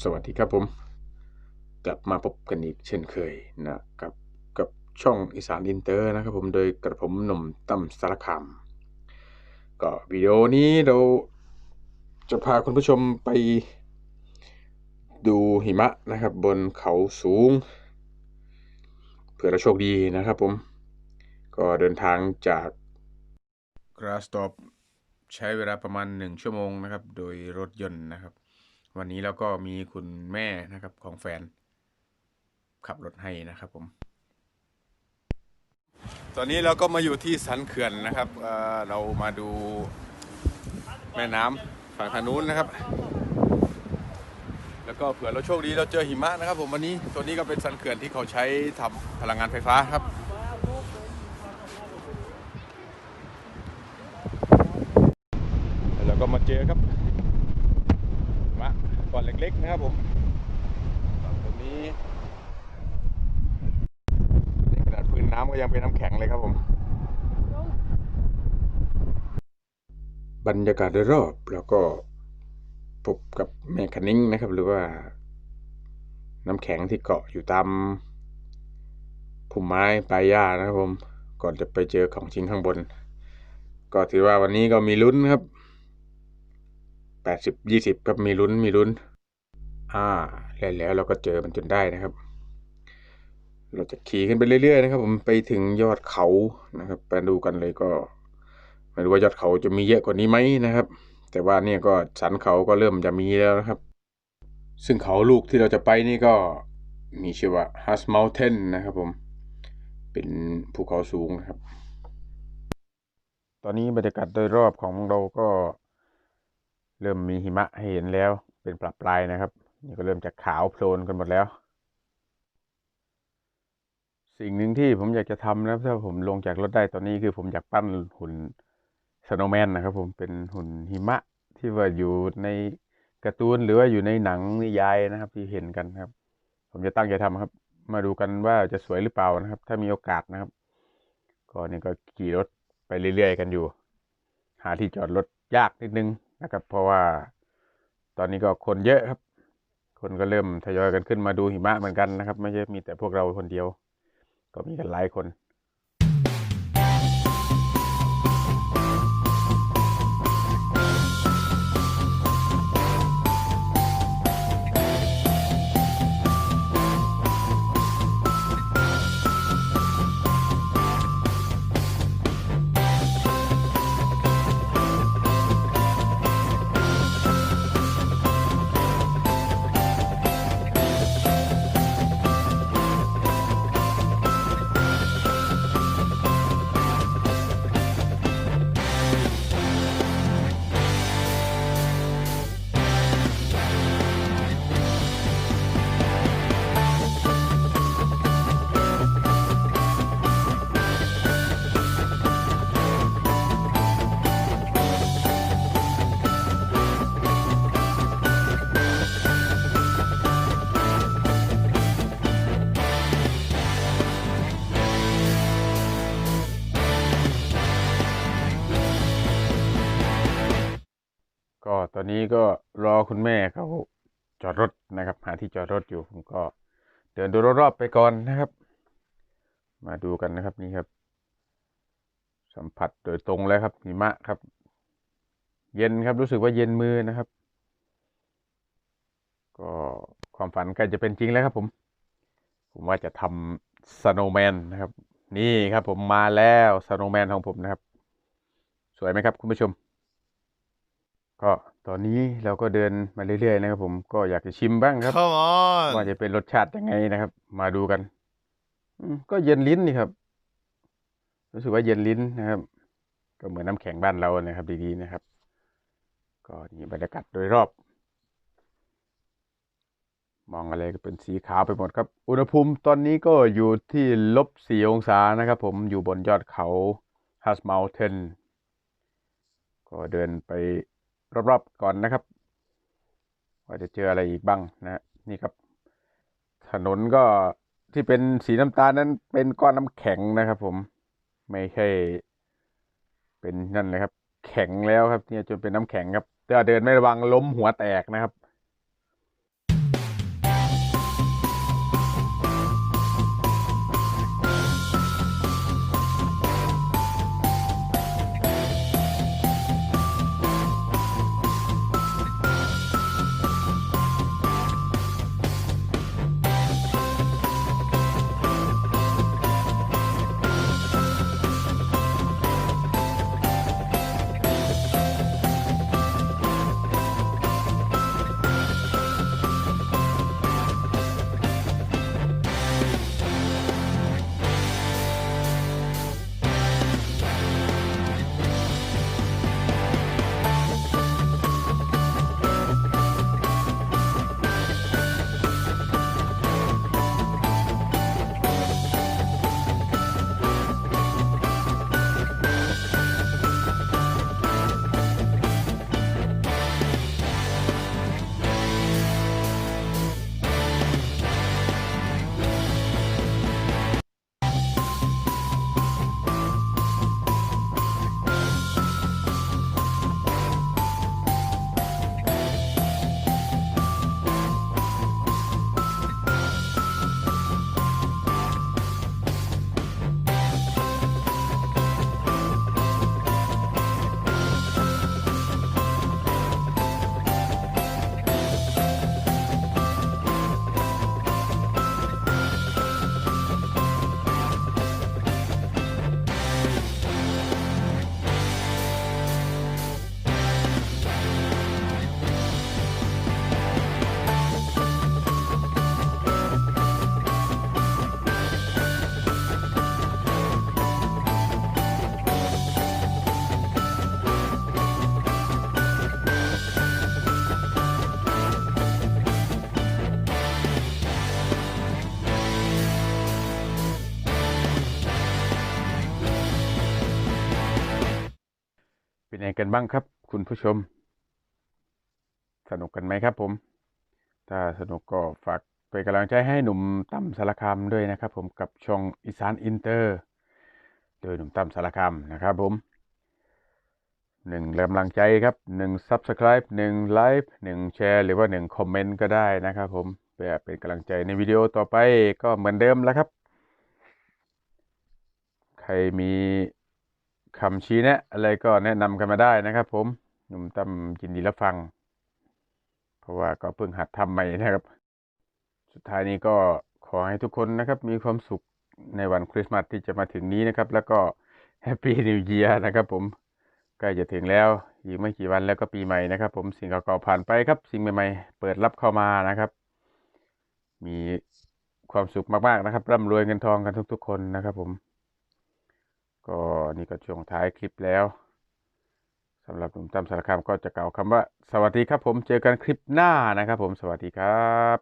สวัสดีครับผม กลับมาพบกันอีกเช่นเคยนะครับกับช่องอีสานอินเตอร์นะครับผมโดยกระผมหนุ่มตั้มสารคามก็วิดีโอนี้เราจะพาคุณผู้ชมไปดูหิมะนะครับบนเขาสูงเผื่อเราโชคดีนะครับผม ก็เดินทางจากกราสตอปใช้เวลาประมาณหนึ่งชั่วโมงนะครับ โดยรถยนต์นะครับ วันนี้แล้วก็มีคุณแม่นะครับของแฟน ขับรถให้นะครับผม ตอนนี้เราก็มาอยู่ที่สันเขื่อนนะครับเเรามาดูแม่น้ำฝั่งทางนู้นนะครับ แล้วก็เผื่อเราโชคดีเราเจอหิมะนะครับ ผมวันนี้ตัวนี้ก็เป็นสันเขื่อนที่เขาใช้ทำพลังงานไฟฟ้าครับ แล้วเราก็มาเจอครับหิมะก้อนเล็กๆนะครับผมฝั่งตรงนี้ในขนาดพื้นน้ำ ก็ยังเป็นน้ำแข็งเลยครับผม บรรยากาศโดยรอบแล้วก็พบกับแม่คันนิ้งนะครับ หรือว่า น้ำแข็งที่เกาะอยู่ตามพุ่มไม้ปลายหญ้านะครับผม ก่อนจะไปเจอของจริงข้างบน ก็ถือว่าวันนี้ก็มีลุ้นครับแปดสิบยี่สิบครับมีลุ้นมีลุ้น อ่า แล้วแล้วเราก็เจอมันจนได้นะครับ เราจะขี่ขึ้นไปเรื่อยๆนะครับ ผมไปถึงยอดเขานะครับไปดูกันเลยก็ไม่รู้ว่ายอดเขาจะมีเยอะกว่านี้ไหมนะครับ แต่ว่าเนี่ยก็สันเขาก็เริ่มจะมีแล้วนะครับ ซึ่งเขาลูกที่เราจะไปนี่ก็มีชื่อว่า Has Mountain นะครับผมเป็นภูเขาสูงนะครับ ตอนนี้บรรยากาศโดยรอบของเราก็เริ่มมีหิมะให้เห็นแล้วเป็นปรับปลายนะครับ นี่ก็เริ่มจะขาวโพลนกันหมดแล้ว สิ่งหนึ่งที่ผมอยากจะทำนะถ้าผมลงจากรถได้ตอนนี้คือผมอยากปั้นหุ่นสโนวแมนนะครับผมเป็นหุ่นหิมะที่ว่าอยู่ในการ์ตูนหรือว่าอยู่ในหนังนิยายนะครับ ที่เห็นกันครับ ผมจะตั้งใจทำครับ มาดูกันว่าจะสวยหรือเปล่านะครับ ถ้ามีโอกาสนะครับก็นี่ก็ขี่รถไปเรื่อยๆกันอยู่ หาที่จอดรถยากนิดนึงนะครับ เพราะว่าตอนนี้ก็คนเยอะครับ คนก็เริ่มทยอยกันขึ้นมาดูหิมะเหมือนกันนะครับ ไม่ใช่มีแต่พวกเราคนเดียว ก็มีกันหลายคน ตอนนี้ก็รอคุณแม่เขาจอดรถนะครับ หาที่จอดรถอยู่ผมก็เดินดูรอบๆไปก่อนนะครับ มาดูกันนะครับนี่ครับ สัมผัสโดยตรงเลยครับหิมะครับ เย็นครับรู้สึกว่าเย็นมือนะครับ ก็ความฝันใกล้จะเป็นจริงแล้วครับผม ผมว่าจะทำสโนแมนนะครับ นี่ครับผมมาแล้วสโนแมนของผมนะครับ สวยไหมครับคุณผู้ชม ก็ตอนนี้เราก็เดินมาเรื่อยๆนะครับผมก็อยากจะชิมบ้างครับ Come on ว่าจะเป็นรสชาติยังไงนะครับ มาดูกันอืมก็เย็นลิ้นนี่ครับ รู้สึกว่าเย็นลิ้นนะครับ ก็เหมือนน้ำแข็งบ้านเรานะครับ ดีๆนะครับ ก็นี่บรรยากาศโดยรอบ มองอะไรก็เป็นสีขาวไปหมดครับ อุณหภูมิตอนนี้ก็อยู่ที่ลบสี่องศานะครับ ผมอยู่บนยอดเขา Has Mountain ก็เดินไป รอบๆก่อนนะครับว่าจะเจออะไรอีกบ้างนะนี่ครับ ถนนก็ที่เป็นสีน้ำตาลนั้นเป็นก้อนน้ำแข็งนะครับ ผมไม่ใช่ เป็นนั่นเลยครับ แข็งแล้วครับเนี่ยจนเป็นน้ำแข็งครับถ้าเดินไม่ระวังล้มหัวแตกนะครับ ไงกันบ้างครับ คุณผู้ชม สนุกกันไหมครับผม ถ้าสนุกก็ฝากเป็นกำลังใจให้หนุ่มตั้มสารคามด้วยนะครับ ผมกับช่องอีสานอินเตอร์ โดยหนุ่มตั้มสารคามนะครับผมหนึ่งกำลังใจครับหนึ่ง subscribe หนึ่งไลค์หนึ่งแชร์หรือว่าหนึ่งคอมเมนต์ก็ได้นะครับผมเพื่อเป็นกำลังใจในวิดีโอต่อไปก็เหมือนเดิมแล้วครับ ใครมี คำชี้แนะ อะไรก็แนะนำกันมาได้นะครับ ผมหนุ่มตั้มยินดีรับฟัง เพราะว่าก็เพิ่งหัดทำใหม่นะครับ สุดท้ายนี้ก็ขอให้ทุกคนนะครับ มีความสุขในวันคริสต์มาสที่จะมาถึงนี้นะครับ แล้วก็แฮปปี้นิว e ย r นะครับ ผมใกล้จะถึงแล้วอีกไม่กี่วันแล้วก็ปีใหม่นะครับ ผมสิ่งเก่าๆผ่านไปครับ สิ่งใหม่ๆเปิดรับเข้ามานะครับ มีความสุขมากๆนะครับร่ำรวยเงินทองกันทุกๆคนนะครับ ผม ก็นี่ก็ช่วงท้ายคลิปแล้วสำหรับหนุ่มตั้มสารคามก็จะกล่าวคำว่า สวัสดีครับผมเจอกันคลิปหน้านะครับผมสวัสดีครับ